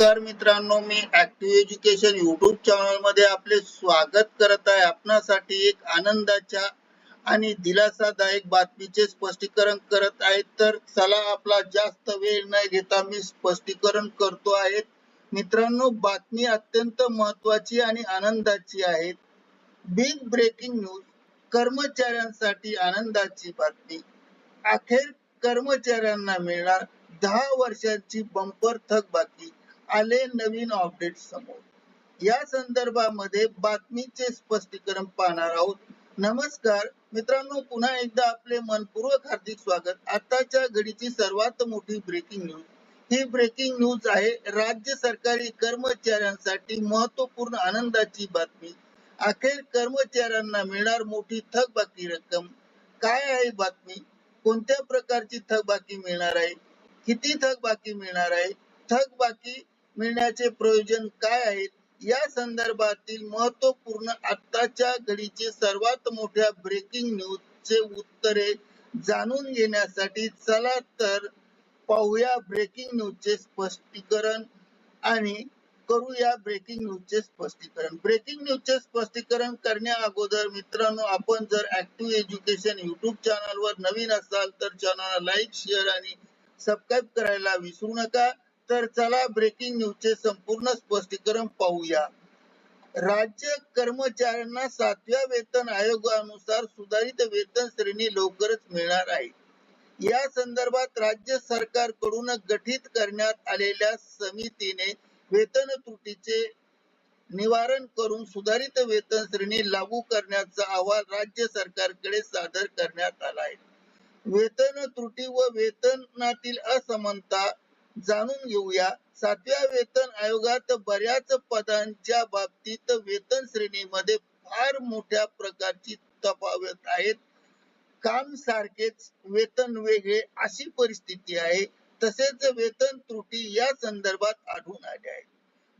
नमस्कार मित्रांनो मी ऍक्टिव्ह एज्युकेशन युट्यूब चॅनलमध्ये आपले स्वागत करत आहे. आपणासाठी एक आनंदाच्या आणि दिलासादायक बातमीचे स्पष्टीकरण करत आहे. तर चला आपला जास्त वेळ न घेता मी स्पष्टीकरण करतो आहे. मित्रांनो बातमी अत्यंत महत्वाची आणि आनंदाची आहे. बिग ब्रेकिंग न्यूज कर्मचाऱ्यांसाठी आनंदाची बातमी. अखेर कर्मचाऱ्यांना मिळणार दहा वर्षांची बंपर थकबाकी आले नवीन अपडेट समोर. या संदर्भामध्ये बातमीचे स्पष्टीकरण पाहणार आहोत. नमस्कार मित्रांनो पुन्हा एकदा आपले मनपूर्वक हार्दिक स्वागत. आताच्या घडीची सर्वात मोठी ब्रेकिंग न्यूज ही ब्रेकिंग न्यूज आहे राज्य सरकारी कर्मचाऱ्यांसाठी महत्त्वपूर्ण आनंदाची बातमी. अखेर कर्मचाऱ्यांना मिळणार मोठी थकबाकी रक्कम. काय आहे बातमी? कोणत्या प्रकारची थकबाकी मिळणार आहे? किती थकबाकी मिळणार आहे? थकबाकी मिळण्याचे प्रयोजन काय आहेत? या संदर्भातील महत्त्वपूर्ण आताच्या घडीचे सर्वात मोठ्या ब्रेकिंग न्यूज चे उत्तरे जाणून घेण्यासाठी चला तर पाहूया ब्रेकिंग न्यूज चे स्पष्टीकरण आणि करूया ब्रेकिंग न्यूज चे स्पष्टीकरण. ब्रेकिंग न्यूज चे स्पष्टीकरण करण्या अगोदर मित्रांनो आपण जर ऍक्टिव्ह एज्युकेशन युट्यूब चॅनल वर नवीन असाल तर चॅनलला लाईक शेअर आणि सबस्क्राईब करायला विसरू नका. तर चला ब्रेकिंग न्यूजचे संपूर्ण स्पष्टीकरण पाहूया. राज्य कर्मचाऱ्यांना सातव्या वेतन आयोगानुसार सुधारित वेतन श्रेणी लवकरच मिळणार आहे. या संदर्भात राज्य सरकारकडून गठीत करण्यात आलेल्या समितीने वेतन त्रुटीचे निवारण करून सुधारित वेतन श्रेणी लागू करण्याचा अहवाल राज्य सरकारकडे सादर करण्यात आला आहे. वेतन त्रुटी व वेतनातील असमानता जाणून घेऊया. सातव्या वेतन आयोगात बऱ्याच पदांच्या बाबतीत वेतन श्रेणीमध्ये फार मोठ्या प्रकारची तफावत आहेत. काम सारखेच वेतन वेगळे अशी परिस्थिती आहे. तसेच वेतन त्रुटी या संदर्भात आढळून आले आहे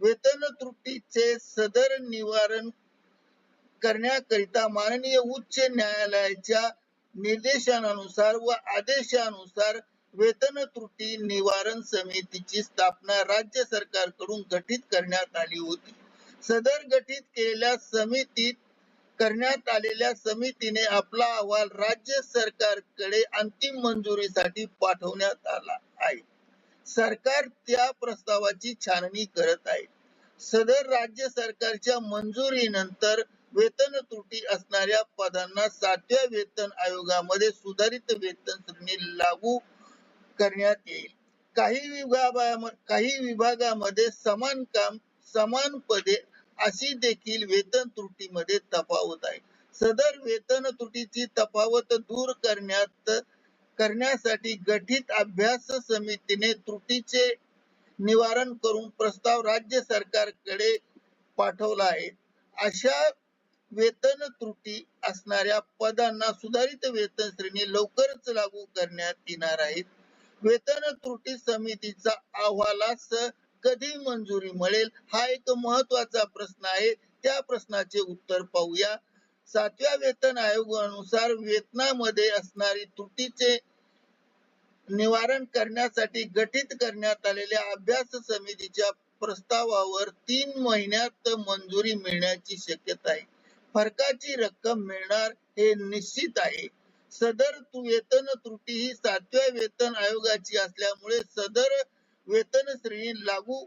वेतन त्रुटीचे सदर निवारण करण्याकरिता माननीय उच्च न्यायालयाच्या निर्देशानुसार व आदेशानुसार वेतन त्रुटी निवारण समितीची स्थापना राज्य सरकारकडून गठीत करण्यात आली होती. सदर गठीत केलेल्या समितीत करण्यात आलेल्या समितीने आपला अहवाल राज्य सरकारकडे अंतिम मंजुरीसाठी पाठवण्यात आला आहे. सरकार त्या प्रस्तावाची छाननी करत आहे. सदर राज्य सरकारच्या मंजुरीनंतर वेतन त्रुटी असणाऱ्या पदांना सातव्या वेतन आयोगामध्ये सुधारित वेतन श्रेणी लागू करण्यात येईल. काही विभागा काही विभागामध्ये समान काम समान पदे अशी देखील वेतन त्रुटीमध्ये तफावत आहे. सदर वेतन त्रुटीची तफावत दूर करण्यात करण्यासाठी गठीत अभ्यास समितीने त्रुटीचे निवारण करून प्रस्ताव राज्य सरकारकडे पाठवला आहे. अशा वेतन त्रुटी असणाऱ्या पदांना सुधारित वेतन श्रेणी लवकरच लागू करण्यात येणार आहेत. वेतन त्रुटी समितीचा अहवालास कधी मंजुरी मिळेल? हा एक महत्त्वाचा प्रश्न आहे. त्या प्रश्नाचे उत्तर पाहूया. सातव्या वेतन आयोगानुसार वेतनामध्ये असणारी त्रुटीचे निवारण करण्यासाठी गठीत करण्यात आलेल्या अभ्यास समितीच्या प्रस्तावावर तीन महिन्यात मंजुरी मिळण्याची शक्यता आहे. फरकाची रक्कम मिळणार हे निश्चित आहे. सदर वेतन त्रुटी ही सातव्या वेतन आयोगाची असल्यामुळे सदर वेतन श्रेणी लागू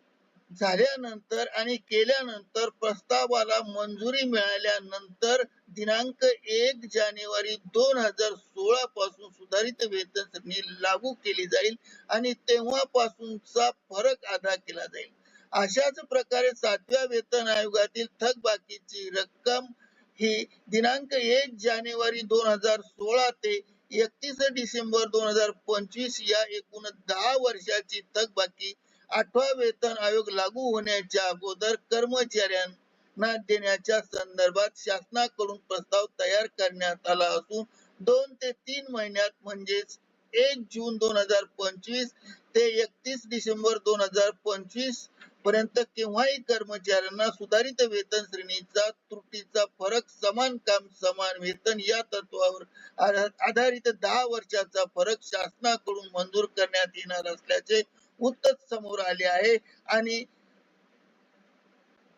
झाल्यानंतर आणि केल्यानंतर प्रस्तावाला मंजुरी मिळाल्यानंतर दिनांक एक जानेवारी दोन हजार सोळा पासून सुधारित वेतन श्रेणी लागू केली जाईल आणि तेव्हापासूनचा फरक अदा केला जाईल. अशाच प्रकारे सातव्या वेतन आयोगातील थकबाकीची रक्कम ही दिनांक एक जानेवारी दोन हजार सोळा ते एकतीस डिसेंबर दोन हजार पंचवीस या एकूण दहा वर्षाची थकबाकी आठवा वेतन आयोग लागू होण्याच्या अगोदर कर्मचाऱ्यांना देण्याच्या संदर्भात शासनाकडून प्रस्ताव तयार करण्यात आला असून दोन ते तीन महिन्यात म्हणजेच एक जून दोन हजार पंचवीस ते एकतीस डिसेंबर दोन हजार पंचवीसपर्यंत केव्हाही कर्मचाऱ्यांना सुधारित वेतन श्रेणीचा त्रुटीचा फरक समान काम समान. वेतन या तत्वावर आधारित दहा वर्षाचा फरक शासनाकडून मंजूर करण्यात येणार असल्याचे उत्तर समोर आले आहे. आणि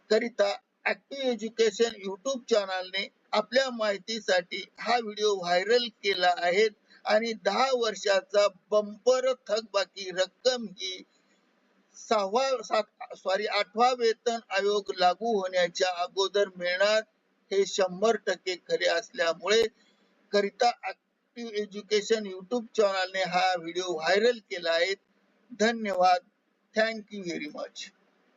करिता ऍक्टिव्ह एज्युकेशन युट्यूब चॅनलने आपल्या माहितीसाठी हा व्हिडिओ व्हायरल केला आहे. आणि दहा वर्षाचा बंपर थकबाकी रक्कम ही सहावा सॉरी आठवा वेतन आयोग लागू होण्याच्या अगोदर मिळणार हे शंभर टक्के खरे असल्यामुळे करिता ऍक्टिव्ह एज्युकेशन युट्यूब चॅनलने हा व्हिडिओ व्हायरल केला आहे. धन्यवाद. Thank you very much